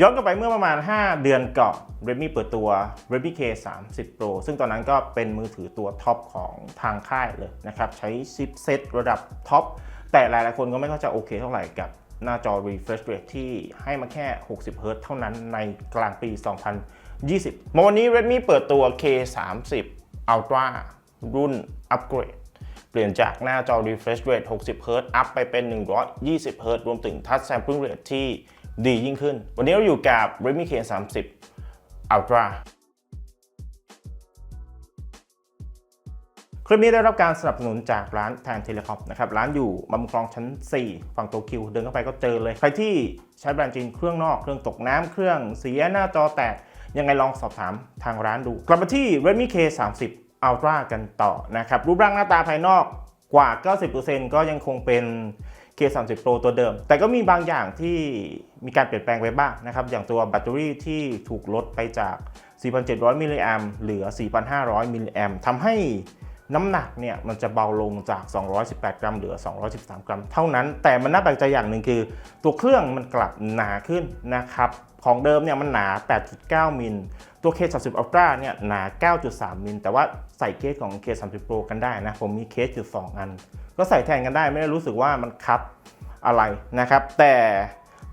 ย้อนกลับไปเมื่อประมาณ 5 เดือนก่อน Redmi เปิดตัว Redmi K 3 0 Pro ซึ่งตอนนั้นก็เป็นมือถือตัวท็อปของทางค่ายเลยนะครับ ใช้ชิปเซตระดับท็อป แต่หลายๆคนก็ไม่ค่อยจะโอเคเท่าไหร่กับหน้าจอ refresh rate ที่ให้มาแค่ 60 Hz เท่านั้นในกลางปี 2020มาวันนี้ Redmi เปิดตัว K 3 0 Ultra รุ่นอัปเกรดเปลี่ยนจากหน้าจอ refresh rate 60 Hz อัพไปเป็น 120 Hz รวมถึง touch sampling rate ที่ ดียิ่งขึ้น วันนี้เราอยู่กับ Redmi K 3 0 Ultra คลิปนี้ได้รับการสนับสนุนจากร้านแทนเทเลคอมนะครับ ร้านอยู่บำรุงคลองชั้น 4 ฝั่งโตคิวเดินเข้าไปก็เจอเลย ใครที่ใช้แบรนด์จีนเครื่องนอก เครื่องตกน้ำเครื่องเสียหน้าจอแตก ยังไงลองสอบถามทางร้านดู กลับมาที่ Redmi K 3 0 Ultra กันต่อนะครับ รูปร่างหน้าตาภายนอกกว่า 90%ก็ยังคงเป็น K 3 0 Pro ตัวเดิม แต่ก็มีบางอย่างที่มีการเปลี่ยนแปลงไปบ้างนะครับ อย่างตัวแบตเตอรี่ที่ถูกลดไปจาก 4,700 มิลลิแอมเหลือ 4,500 มิลลิแอมทำให้น้ำหนักเนี่ยมันจะเบาลงจาก 218 กรัมเหลือ 213 กรัม เท่านั้น แต่มันน่าแปลกใจอย่างหนึ่งคือ ตัวเครื่องมันกลับหนาขึ้นนะครับ ของเดิมเนี่ยมันหนา 8.9 มิล ตัว K30 Ultra เนี่ยหนา 9.3 มิลแต่ว่าใส่เคสของ K30 Pro กันได้นะ ผมมีเคสอยู่ 2 อัน ก็ใส่แทนกันได้ไม่ได้รู้สึกว่ามันคับอะไรนะครับ แต่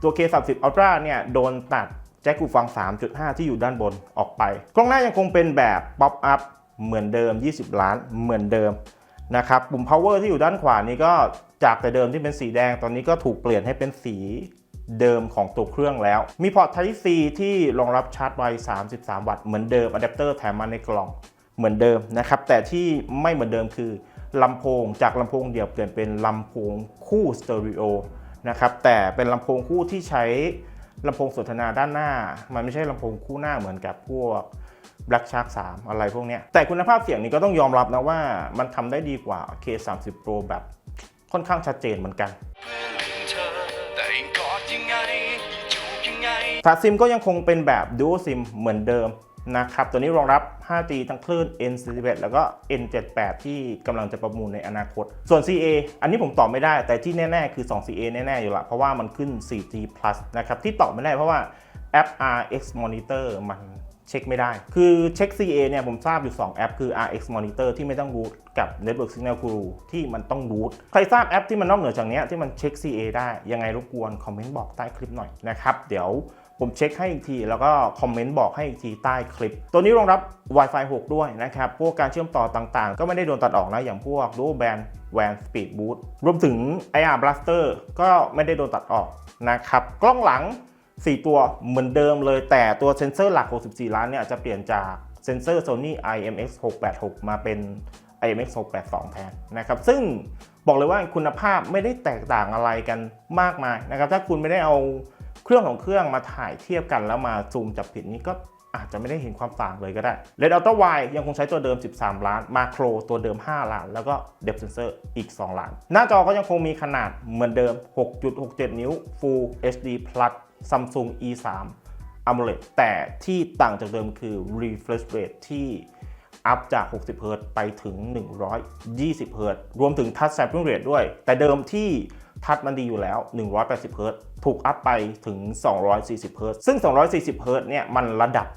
ตัว K30 Ultra เนี่ยโดนตัดแจ็คกูฟัง 3.5 ที่อยู่ด้านบนออกไป กล้องหน้ายังคงเป็นแบบ Pop Up เหมือนเดิม 20 ล้านเหมือนเดิมนะครับปุ่ม power ที่อยู่ด้านขวานี้ก็จากแต่เดิมที่เป็นสีแดงตอนนี้ก็ถูกเปลี่ยนให้เป็นสี เดิมของตัวเครื่องแล้ว มีพอร์ต Type C ที่รองรับชาร์จไว 33 วัตต์เหมือนเดิมอะแดปเตอร์แถมมาในกล่องเหมือนเดิมนะครับ แต่ที่ไม่เหมือนเดิมคือลำโพงจากลำโพงเดี่ยวเปลี่ยนเป็นลำโพงคู่สเตอริโอนะครับแต่เป็นลำโพงคู่ที่ใช้ลำโพงสนทนาด้านหน้า มันไม่ใช่ลำโพงคู่หน้าเหมือนกับพวก Black Shark 3 อะไรพวกนี้แต่คุณภาพเสียงนี้ก็ต้องยอมรับนะว่ามันทำได้ดีกว่า K30 Pro แบบค่อนข้างชัดเจนเหมือนกัน ยังไงฝาซิมก็ยังคงเป็นแบบ Dual SIM เหมือนเดิมนะครับ ตัวนี้รองรับ 5G ทั้งคลื่น N41 แล้วก็ N78 ที่กำลังจะประมูลในอนาคต ส่วน CA อันนี้ผมตอบไม่ได้ แต่ที่แน่ ๆ คือ 2 CA แน่ ๆ อยู่ละ เพราะว่ามันขึ้น 4G Plus นะครับ ที่ตอบไม่ได้เพราะว่าแอป RX Monitor มันเช็คไม่ได้ คือเช็ค CA เนี่ยผมทราบอยู่ 2 แอป คือ RX Monitor ที่ไม่ต้องรูทกับ Network Signal Guru ที่มันต้องรูทใครทราบแอปที่มันนอกเหนือจากนี้ที่มันเช็ค CA ได้ ยังไงรบกวนคอมเมนต์บอกใต้คลิปหน่อยนะครับ เดี๋ยว ผมเช็คให้อีกที แล้วก็คอมเมนต์บอกให้อีกทีใต้คลิป ตัวนี้รองรับ Wi-Fi 6 ด้วยนะครับ พวกการเชื่อมต่อต่างๆ ก็ไม่ได้โดนตัดออกนะ อย่างพวก Dual Band WAN Speed Boot รวมถึง IR Blaster ก็ไม่ได้โดนตัดออกนะครับ กล้องหลัง 4 ตัวเหมือนเดิมเลย แต่ตัวเซนเซอร์หลัก 64 ล้านเนี่ยจะเปลี่ยนจากเซ็นเซอร์ Sony IMX 686มาเป็น IMX 682 แทนนะครับ ซึ่งบอกเลยว่าคุณภาพไม่ได้แตกต่างอะไรกันมากมายนะครับ ถ้าคุณไม่ได้เอา เครื่องของเครื่องมาถ่ายเทียบกันแล้วมาซูมจับผิดนี่ก็อาจจะไม่ได้เห็นความต่างเลยก็ได้ Red Ultra Wide ยังคงใช้ตัวเดิม 13 ล้าน Macro ตัวเดิม 5 ล้าน แล้วก็ Depth Sensor อีก 2 ล้าน หน้าจอก็ยังคงมีขนาดเหมือนเดิม 6.67 นิ้ว Full HD Plus Samsung E3 AMOLED แต่ที่ต่างจากเดิมคือ refresh rate ที่อัพจาก 60 Hz ไปถึง 120 Hz รวมถึง touch sampling rate ด้วย แต่เดิมที่ทัดมันดีอยู่แล้ว 180 Hz ถูกอัพไปถึง 240 Hz ซึ่ง 240 Hz เนี่ยมันระดับ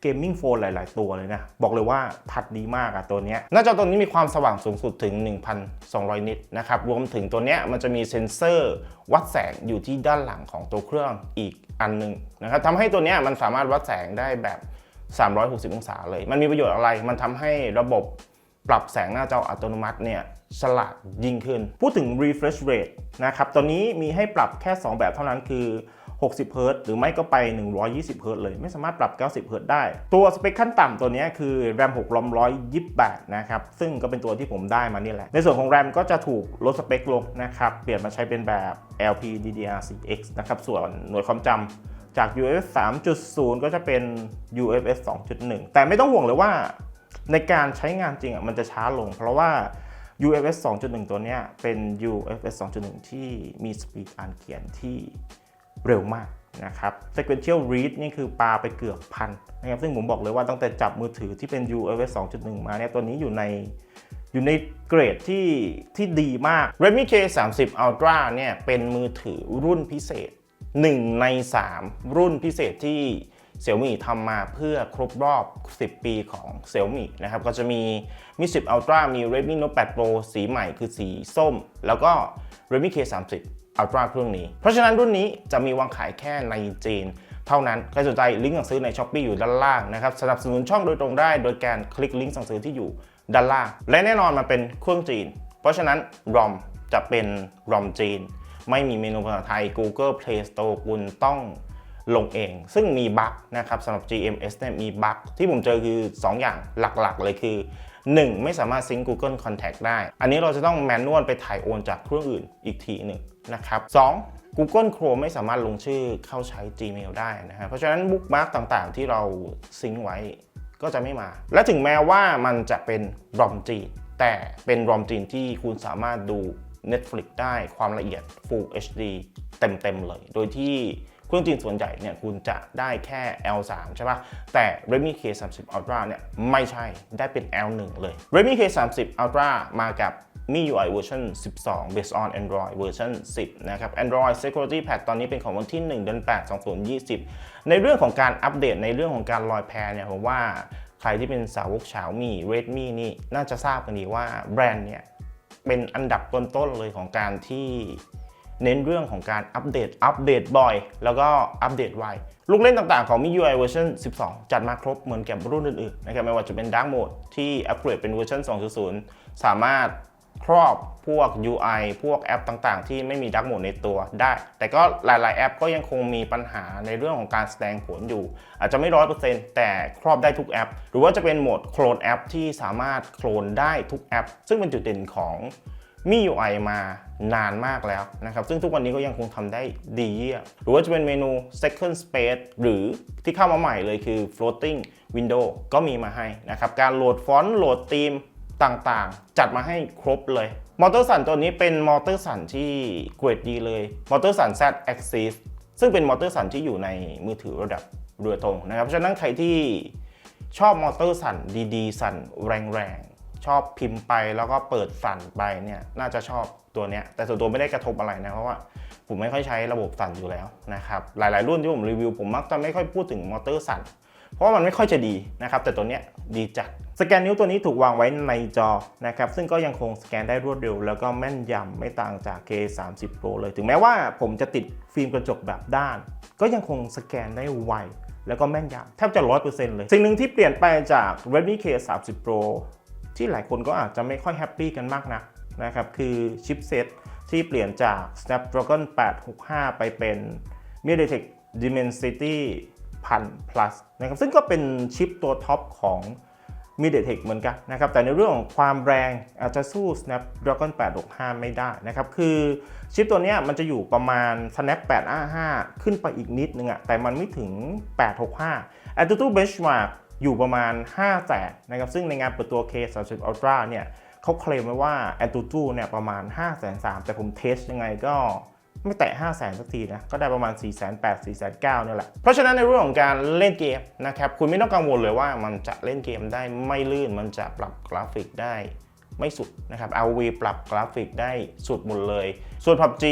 เกมมิ่งโฟนหลาย ๆ ตัวเลยนะ บอกเลยว่าทัดดีมากอะตัวนี้หน้าจอตัวนี้มีความสว่างสูงสุดถึง 1,200 นิตนะครับ รวมถึงตัวนี้มันจะมีเซ็นเซอร์วัดแสงอยู่ที่ด้านหลังของตัวเครื่องอีกอันหนึงนะครับทำให้ตัวนี้มันสามารถวัดแสงได้แบบ 360 องศาเลย มันมีประโยชน์อะไร มันทำให้ระบบ ปรับแสงหน้าจออัตโนมัติเนี่ยฉลาดยิ่งขึ้น พูดถึง refresh rate นะครับตัวนี้มีให้ปรับแค่ 2 แบบเท่านั้นคือ 60 Hz หรือไม่ก็ไป 120 Hz เลย ไม่สามารถปรับ 90 Hz ได้ ตัวสเปคขั้นต่ำตัวนี้คือ RAM 6 ROM 128 นะครับ ซึ่งก็เป็นตัวที่ผมได้มานี่แหละ ในส่วนของ RAM ก็จะถูกลดสเปคลงนะครับ เปลี่ยนมาใช้เป็นแบบ LPDDR4X นะครับ ส่วนหน่วยความจำจาก UFS 3.0 ก็จะเป็น UFS 2.1 แต่ไม่ต้องห่วงเลยว่า ในการใช้งานจริงอะมันจะช้าลง เพราะว่า UFS 2.1 ตัวเนี้ยเป็น UFS 2.1 ที่มีสปีดอ่านเขียนที่เร็วมากนะครับ Sequential Read นี่คือปลาไปเกือบพันนะครับ ซึ่งผมบอกเลยว่าตั้งแต่จับมือถือที่เป็น UFS 2.1 มาเนี่ย ตัวนี้อยู่ในอยู่ในเกรดที่ที่ดีมาก Redmi K 3 0 Ultra เนี่ย เป็นมือถือรุ่นพิเศษ 1 ใน 3 รุ่นพิเศษที่ Xiaomi ทำมาเพื่อครบรอบ 10 ปีของ Xiaomi นะครับก็จะมี Mi 10 Ultra มี Redmi Note 8 Pro สีใหม่คือสีส้ม แล้วก็ Redmi K 30 Ultra เครื่องนี้ เพราะฉะนั้นรุ่นนี้จะมีวางขายแค่ในจีนเท่านั้น ใครสนใจลิงก์สั่งซื้อใน s h อ p e e อยู่ด้านล่างนะครับสนับสนุนช่องโดยตรงได้ โดยการคลิกลิงก์สั่งซื้อที่อยู่ด้านล่าง และแน่นอนมันเป็นเครื่องจีน เพราะฉะนั้น ROM จะเป็น ROM จีน ไม่มีเมนูภาษาไทย Google Play Store คุณต้อง ลงเอง ซึ่งมีบั๊กนะครับสำหรับ GMS เนี่ยมีบั๊กที่ผมเจอคือ 2 อย่างหลักๆ เลยคือ 1. ไม่สามารถซิง Google Contact ได้ อันนี้เราจะต้องแมนนวลไปถ่ายโอนจากเครื่องอื่นอีกทีหนึ่งนะครับ 2. Google Chrome ไม่สามารถลงชื่อเข้าใช้ Gmail ได้นะครับเพราะฉะนั้นบุ๊กมาร์กต่างๆ ที่เราซิงไว้ก็จะไม่มา และถึงแม้ว่ามันจะเป็น ROM จีนแต่เป็น ROM จีนที่คุณสามารถดู Netflix ได้ความละเอียด Full HD เต็ม ๆ เลย โดยที่ เครื่องจีนส่วนใหญ่เนี่ยคุณจะได้แค่ L3 ใช่ปะแต่ Redmi K30 Ultra เนี่ยไม่ใช่ได้เป็น L1 เลย Redmi K30 Ultra มากับ MIUI เวอร์ชัน12 based on Android เวอร์ชัน10 นะครับ Android Security Patch ตอนนี้เป็นของวันที่ 1 เดือน 8 2020 ในเรื่องของการอัปเดตในเรื่องของการลอยแพเนี่ยผมว่าใครที่เป็นสาวก Xiaomi Redmi นี่น่าจะทราบกันดีว่าแบรนด์เนี่ยเป็นอันดับต้นๆเลยของการที่ เน้นเรื่องของการอัปเดต อัปเดตบ่อย แล้วก็อัปเดตไว ลูกเล่นต่างๆของ MIUI เวอร์ชัน12 จัดมาครบเหมือนกับรุ่นอื่นๆนะครับไม่ว่าจะเป็น Dark Mode ที่อัปเกรดเป็นเวอร์ชัน2.0 สามารถครอบพวก UI พวกแอปต่างๆ ที่ไม่มี Dark Mode ในตัวได้ แต่ก็หลายๆ แอปก็ยังคงมีปัญหาในเรื่องของการแสดงผลอยู่ อาจจะไม่ร้อยเปอร์เซ็นต์แต่ครอบได้ทุกแอป หรือว่าจะเป็นโหมดโคลนแอปที่สามารถโคลนได้ทุกแอป ซึ่งเป็นจุดเด่นของ มี UI มานานมากแล้วนะครับ ซึ่งทุกวันนี้ก็ยังคงทำได้ดีเยี่ยมหรือว่าจะเป็นเมนู second space หรือที่เข้ามาใหม่เลยคือ floating window ก็มีมาให้นะครับ การโหลดฟอนต์โหลดธีมต่างๆ จัดมาให้ครบเลย มอเตอร์สันตัวนี้เป็นมอเตอร์สันที่เกรดดีเลย มอเตอร์สัน Z Axis ซึ่งเป็นมอเตอร์สันที่อยู่ในมือถือระดับเรือธงนะครับ ฉะนั้นใครที่ชอบมอเตอร์สั่นดีๆ สั่นแรงๆ ชอบพิมพ์ไปแล้วก็เปิดสั่นไปเนี่ยน่าจะชอบตัวเนี้ยแต่ส่วนตัวไม่ได้กระทบอะไรนะเพราะว่าผมไม่ค่อยใช้ระบบสั่นอยู่แล้วนะครับหลาย ๆ รุ่นที่ผมรีวิวผมมักจะไม่ค่อยพูดถึงมอเตอร์สั่นเพราะว่ามันไม่ค่อยจะดีนะครับ แต่ตัวเนี้ยดีจัดสแกนนิ้วตัวนี้ถูกวางไว้ในจอนะครับซึ่งก็ยังคงสแกนได้รวดเร็ว แล้วก็แม่นยำไม่ต่างจาก K30 Pro เลย ถึงแม้ว่าผมจะติดฟิล์มกระจกแบบด้าน ก็ยังคงสแกนได้ไวแล้วก็แม่นยำแทบจะ 100%เลย สิ่งหนึ่งที่เปลี่ยนไปจาก Redmi K30 Pro ที่หลายคนก็อาจจะไม่ค่อยแฮปปี้กันมากนักนะครับคือชิปเซตที่เปลี่ยนจาก Snapdragon 865 ไปเป็น MediaTek Dimensity 1000 plus นะครับซึ่งก็เป็นชิปตัวท็อปของ MediaTek เหมือนกันนะครับแต่ในเรื่องของความแรงอาจจะสู้ Snapdragon 865 ไม่ได้นะครับคือชิปตัวนี้มันจะอยู่ประมาณ Snap 855 ขึ้นไปอีกนิดนึงอะแต่มันไม่ถึง 865 Antutu Benchmark อยู่ประมาณ 5 แสนนะครับซึ่งในงานเปิดตัว K30 Ultra เนี่ยเขาเคลมไว้ว่า Antutu เนี่ยประมาณ 5 3 0 0 0แต่ผมเทสยังไงก็ไม่แตะ 5 0 0 0 0สักทีนะ ก็ได้ประมาณ 4 8 0 0 0 4 9 0 0นี่แหละ เพราะฉะนั้นในเรื่องของการเล่นเกมนะครับ คุณไม่ต้องกังวลเลยว่ามันจะเล่นเกมได้ไม่ลื่น มันจะปรับกราฟิกได้ไม่สุดนะครับ RV ปรับกราฟิกได้สุดหมดเลย ส่วน PUBG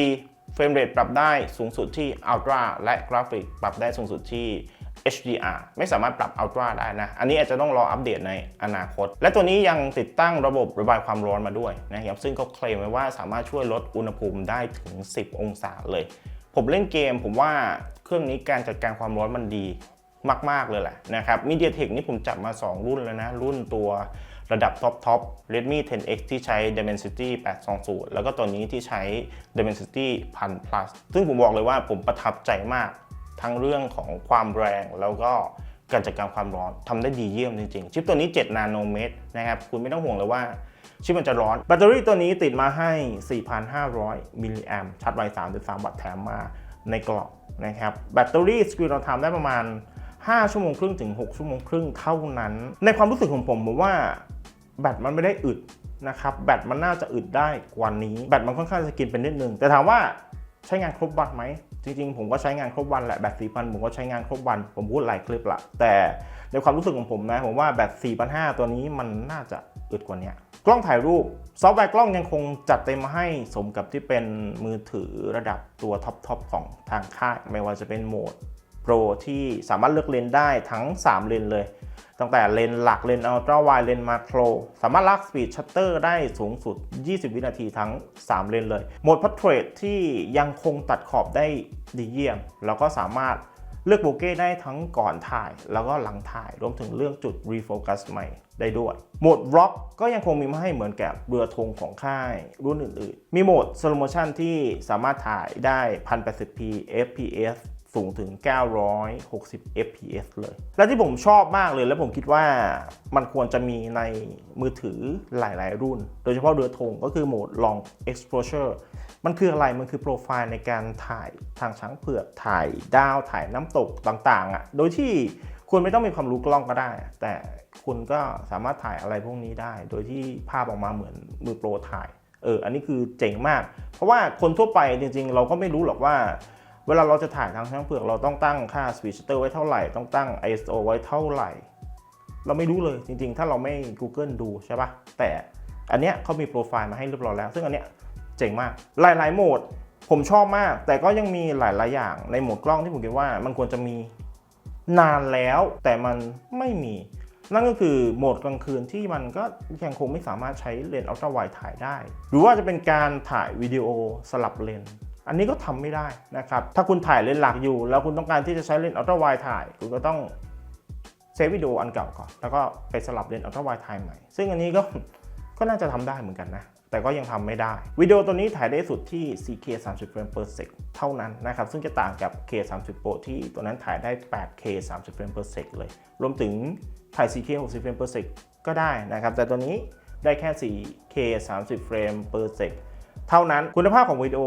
เฟรมเรทปรับได้สูงสุดที่ Ultra และกราฟิกปรับได้สูงสุดที่ HDR ไม่สามารถปรับ Ultra ได้นะ อันนี้อาจจะต้องรออัปเดตในอนาคต และตัวนี้ยังติดตั้งระบบระบายความร้อนมาด้วยนะครับ ซึ่งก็เคลมไว้ว่าสามารถช่วยลดอุณหภูมิได้ถึง 10 องศาเลย ผมเล่นเกม ผมว่าเครื่องนี้การจัดการความร้อนมันดีมาก ๆ เลยแหละนะครับ MediaTek นี่ผมจับมา 2 รุ่นแล้วนะ รุ่นตัวระดับท็อปท็อป Redmi 10X ที่ใช้ Dimensity 820 แล้วก็ตัวนี้ที่ใช้ Dimensity 1000 plus ซึ่งผมบอกเลยว่าผมประทับใจมาก ทั้งเรื่องของความแรงแล้วก็การจัดการความร้อนทำได้ดีเยี่ยมจริงๆ ชิปตัวนี้ 7 นาโนเมตรนะครับ คุณไม่ต้องห่วงเลยว่าชิปมันจะร้อน แบตเตอรี่ตัวนี้ติดมาให้ 4,500 มิลลิแอมชาร์จไว 33 วัตต์แถมมาในกล่องนะครับ แบตเตอรี่สกรีนเราทำได้ประมาณ 5 ชั่วโมงครึ่งถึง 6 ชั่วโมงครึ่งเท่านั้น ในความรู้สึกของผมผมว่าแบตมันไม่ได้อึดนะครับ แบตมันน่าจะอึดได้กว่านี้ แบตมันค่อนข้างจะกินเป็นนิดนึง แต่ถามว่า ใช้งานครบวันไหม จริงๆ ผมก็ใช้งานครบวันแหละแบต4,000ผมก็ใช้งานครบวัน ผมพูดหลายคลิปละแต่ในความรู้สึกของผมนะ ผมว่าแบต4,500ตัวนี้มันน่าจะอึดกว่านี้กล้องถ่ายรูปซอฟต์แวร์กล้องยังคงจัดเต็มมาให้สมกับที่เป็นมือถือระดับตัวท็อปๆของทางค่ายไม่ว่าจะเป็นโหมด Pro ที่สามารถเลือกเลนได้ทั้ง 3 เลนเลย ตั้งแต่เลนหลักเลนอัลตร้าไวเลนมาโคร สามารถลากสปีดชัตเตอร์ได้สูงสุด 20 วินาทีทั้ง 3 เลนเลย โหมด Portrait ที่ยังคงตัดขอบได้ดีเยี่ยม แล้วก็สามารถเลือกโบเก้ได้ทั้งก่อนถ่าย แล้วก็หลังถ่าย รวมถึงเลือกจุด refocus ใหม่ได้ด้วย โหมด Rock ก็ยังคงมีมาให้เหมือนกับเรือธงของค่ายรุ่นอื่นๆ มีโหมด Slow Motion ที่สามารถถ่ายได้ 1080p fps สูงถึง 960 fps เลย และที่ผมชอบมากเลย และผมคิดว่ามันควรจะมีในมือถือหลายๆ รุ่น โดยเฉพาะเรือธงก็คือโหมด long exposure มันคืออะไร มันคือโปรไฟล์ในการถ่ายทางช้างเผือก ถ่ายดาว ถ่ายน้ำตกต่าง ๆอะ โดยที่คุณไม่ต้องมีความรู้กล้องก็ได้ แต่คุณก็สามารถถ่ายอะไรพวกนี้ได้ โดยที่ภาพออกมาเหมือนมือโปรถ่าย เออ อันนี้คือเจ๋งมาก เพราะว่าคนทั่วไปจริง ๆ เราก็ไม่รู้หรอกว่า เวลาเราจะถ่ายทางช้างเผือกเราต้องตั้งค่า switch shutter ไว้เท่าไหร่ ต้องตั้ง ISO ไว้เท่าไหร่ เราไม่รู้เลยจริงๆ ถ้าเราไม่ Google ดูใช่ปะแต่อันเนี้ยเขามีโปรไฟล์มาให้เรียบร้อยแล้ว ซึ่งอันเนี้ยเจ๋งมาก หลายๆโหมดผมชอบมาก แต่ก็ยังมีหลายๆอย่างในโหมดกล้องที่ผมคิดว่ามันควรจะมีนานแล้วแต่มันไม่มี นั่นก็คือโหมดกลางคืนที่มันก็ยังคงไม่สามารถใช้เลนส์อัลตร้าไวถ่ายได้ หรือว่าจะเป็นการถ่ายวิดีโอสลับเลนส์ อันนี้ก็ทำไม่ได้นะครับ ถ้าคุณถ่ายเลนส์หลักอยู่ แล้วคุณต้องการที่จะใช้เลนส์อัลตร้าไวถ่าย คุณก็ต้องเซฟวิดีโออันเก่าก่อน แล้วก็ไปสลับเลนส์อัลตร้าไวถ่ายใหม่ ซึ่งอันนี้ก็ ก็น่าจะทำได้เหมือนกันนะ แต่ก็ยังทำไม่ได้ วิดีโอตัวนี้ถ่ายได้สุดที่ 4K 30 frame per sec เท่านั้นนะครับ ซึ่งจะต่างกับ K 30 Pro ที่ตัวนั้นถ่ายได้ 8K 30 frame per sec เลย รวมถึงถ่าย 4K 60 frame per sec ก็ได้นะครับ แต่ตัวนี้ได้แค่ 4K 30 frame per sec เท่านั้น คุณภาพของวิดีโอ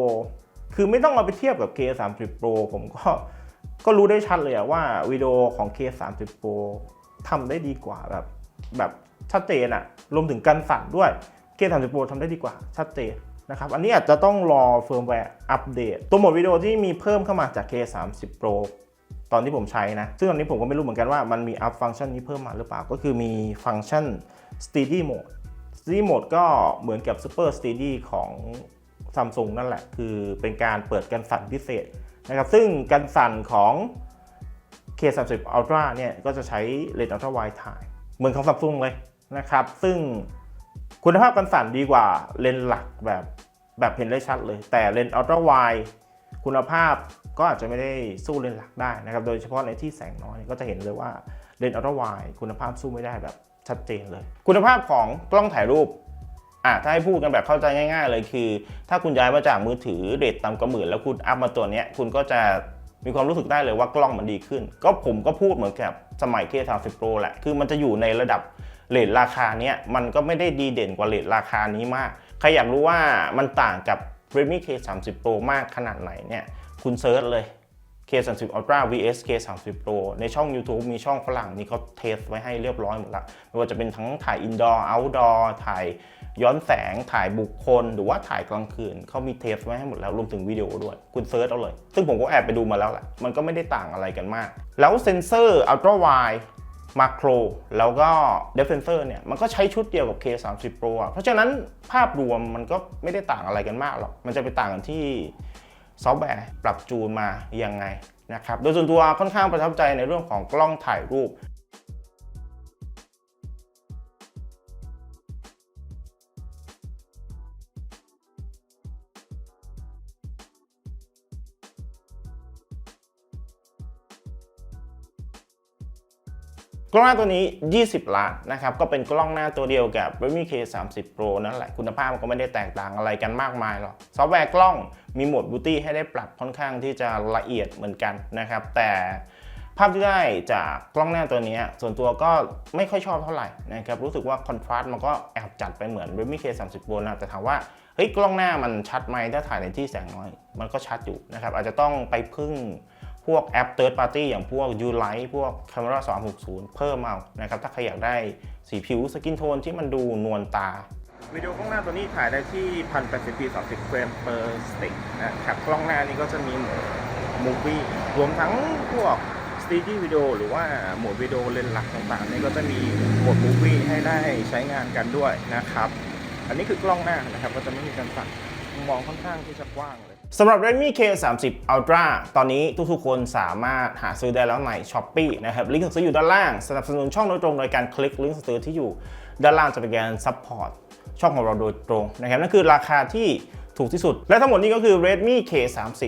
คือไม่ต้องเอาไปเทียบกับ K 30 Pro ผมก็ก็รู้ได้ชัดเลยว่าวิดีโอของ K 30 Pro ทำได้ดีกว่าแบบแบบชัดเจนอะรวมถึงการสั่นด้วย K 30 Pro ทำได้ดีกว่าชัดเจนนะครับ อันนี้อาจจะต้องรอเฟิร์มแวร์อัปเดต ตัวโหมดวิดีโอที่มีเพิ่มเข้ามาจาก K 30 Pro ตอนที่ผมใช้นะ ซึ่งตอนนี้ผมก็ไม่รู้เหมือนกันว่ามันมีอัพฟังก์ชันนี้เพิ่มมาหรือเปล่า ก็คือมีฟังก์ชัน Steady Mode Steady Mode ก็เหมือนกับ Super Steady ของ Samsung นั่นแหละ คือเป็นการเปิดกันสั่นพิเศษนะครับ ซึ่งกันสั่นของ K30 Ultra เนี่ยก็จะใช้เลนส์ Ultra Wide ถ่าย เหมือนของ Samsung เลยนะครับ ซึ่งคุณภาพกันสั่นดีกว่าเลนส์หลักแบบแบบเห็นได้ชัดเลย แต่เลนส์ Ultra Wide คุณภาพก็อาจจะไม่ได้สู้เลนส์หลักได้นะครับ โดยเฉพาะในที่แสงน้อยก็จะเห็นเลยว่าเลนส์ Ultra Wide คุณภาพสู้ไม่ได้แบบชัดเจนเลย คุณภาพของกล้องถ่ายรูป อะถ้าให้พูดกันแบบเข้าใจง่าย ๆ เลยคือ ถ้าคุณย้ายมาจากมือถือเรทต่ำกว่าหมื่นแล้วคุณอัพมาตัวเนี้ยคุณก็จะมีความรู้สึกได้เลยว่ากล้องมันดีขึ้น ก็ผมก็พูดเหมือนกับสมัย K30 Pro แหละ คือมันจะอยู่ในระดับเรทราคาเนี้ยมันก็ไม่ได้ดีเด่นกว่าเรทราคานี้มาก ใครอยากรู้ว่ามันต่างกับ Redmi K30 Pro มากขนาดไหนเนี่ย คุณเซิร์ชเลย K30 Ultra vs K30 Pro ในช่อง YouTube มีช่องฝรั่งนี่เขาเทสไว้ให้เรียบร้อยหมดละไม่ว่าจะเป็นทั้งถ่าย indoor outdoor ถ่ายย้อนแสงถ่ายบุคคล หรือว่าถ่ายกลางคืนเขามีเทสไว้ให้หมดแล้วรวมถึงวิดีโอด้วย คุณเซิร์ชเอาเลย ซึ่งผมก็แอบไปดูมาแล้วแหละมันก็ไม่ได้ต่างอะไรกันมาก แล้วเซนเซอร์ ultra wide มาโครแล้วก็ depth sensor เนี่ย มันก็ใช้ชุดเดียวกับ K30 Pro อะเพราะฉะนั้นภาพรวมมันก็ไม่ได้ต่างอะไรกันมากหรอก มันจะไปต่างกันที่ ซอฟต์แวร์ปรับจูนมายังไงนะครับ โดยส่วนตัวค่อนข้างประทับใจในเรื่องของกล้องถ่ายรูปกล้องหน้าตัวนี้ 20 ล้านนะครับ ก็เป็นกล้องหน้าตัวเดียวกับ Redmi K30 Pro นั่นแหละ คุณภาพมันก็ไม่ได้แตกต่างอะไรกันมากมายหรอก ซอฟต์แวร์กล้อง มีโหมด Beauty ให้ได้ปรับค่อนข้างที่จะละเอียดเหมือนกันนะครับ แต่ภาพที่ได้จากกล้องหน้าตัวนี้ ส่วนตัวก็ไม่ค่อยชอบเท่าไหร่นะครับ รู้สึกว่าคอนทราสต์มันก็แอบจัดไปเหมือน Redmi K30 Pro นะแต่ถามว่าเฮ้ยกล้องหน้ามันชัดไหมถ้าถ่ายในที่แสงน้อย มันก็ชัดอยู่นะครับ อาจจะต้องไปพึ่งพวกแอป third party อย่างพวก Ulight พวก Camera 360 เพิ่มเอานะครับ ถ้าใครอยากได้สีผิวสกินโทนที่มันดูนวลตา วิดีโอกล้องหน้าตัวนี้ถ่ายได้ที่ 1080p 30เฟรม per stick นะครับกล้องหน้านี้ก็จะมีโหมด Movie รวมทั้งพวกสต r ี m วิดีโอหรือว่าโหมดวิดีโอเลนส์หลักต่างๆนี่ก็จะมีโหมด Movie ให้ได้ใช้งานกันด้วยนะครับ อันนี้คือกล้องหน้านะครับก็จะไม่มีการสั่นมองค่อนข้างที่จะกว้างเลยสำหรับ Redmi K30 Ultra ตอนนี้ทุกๆคนสามารถหาซื้อได้แล้วใน Shopee นะครับลิงก์สั่งซื้ออยู่ด้านล่าง สนับสนุนช่องโดยตรงโดยการคลิกลิงก์สั่งซื้อที่อยู่ด้านล่างจะเป็นการ support ช่องของเราโดยตรงนะครับนั่นคือราคาที่ถูกที่สุด และทั้งหมดนี้ก็คือ Redmi K30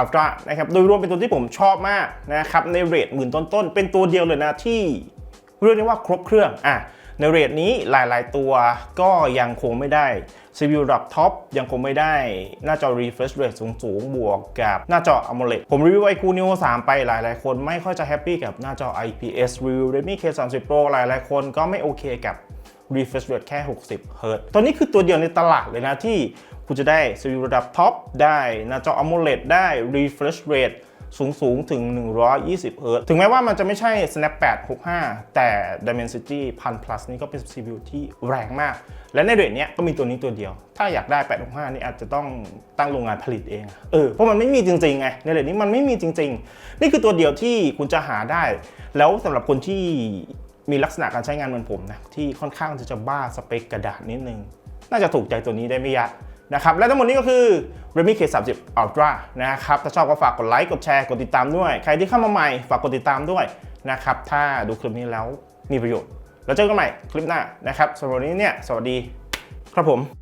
Ultra นะครับโดยรวมเป็นตัวที่ผมชอบมากนะครับในเรทหมื่นต้นๆเป็นตัวเดียวเลยนะที่เรียกได้ว่าครบเครื่องอะในเรทนี้หลายๆ ตัวก็ยังคงไม่ได้ CPU ระดับท็อปยังคงไม่ได้ หน้าจอ refresh rate สูงๆ บวกกับหน้าจอ AMOLED ผมรีวิว iQOO Neo 3 ไปหลายๆ คนไม่ค่อยจะแฮปปี้กับหน้าจอ IPS รีวิว Redmi K30 Pro หลายๆ คนก็ไม่โอเคกับ refresh rate แค่ 60 Hz ตัวนี้คือตัวเดียวในตลาดเลยนะที่คุณจะได้ CPU ระดับท็อปได้หน้าจอ AMOLED ได้ refresh rate สูงสูงๆถึง 120 Hz ถึงแม้ว่ามันจะไม่ใช่ Snap 865 แต่ Dimensity 1000 plus นี่ก็เป็น CPU ที่แรงมาก และในเรทเนี้ยก็มีตัวนี้ตัวเดียว ถ้าอยากได้ 865 นี่อาจจะต้องตั้งโรงงานผลิตเอง เออ เพราะมันไม่มีจริงๆไง ในเรทนี้มันไม่มีจริง ๆ นี่คือตัวเดียวที่คุณจะหาได้ แล้วสำหรับคนที่ มีลักษณะการใช้งานเหมือนผมนะที่ค่อนข้างจะจะบ้าสเปคกระดาษนิดนึง น่าจะถูกใจตัวนี้ได้ไม่ยากนะครับและทั้งหมดนี้ก็คือ Redmi K30 Ultra นะครับถ้าชอบก็ฝากกดไลค์กดแชร์กดติดตามด้วย ใครที่เข้ามาใหม่ฝากกดติดตามด้วยนะครับถ้าดูคลิปนี้แล้วมีประโยชน์ แล้วเจอกันใหม่คลิปหน้านะครับสำหรับวันนี้เนี่ยสวัสดีครับผม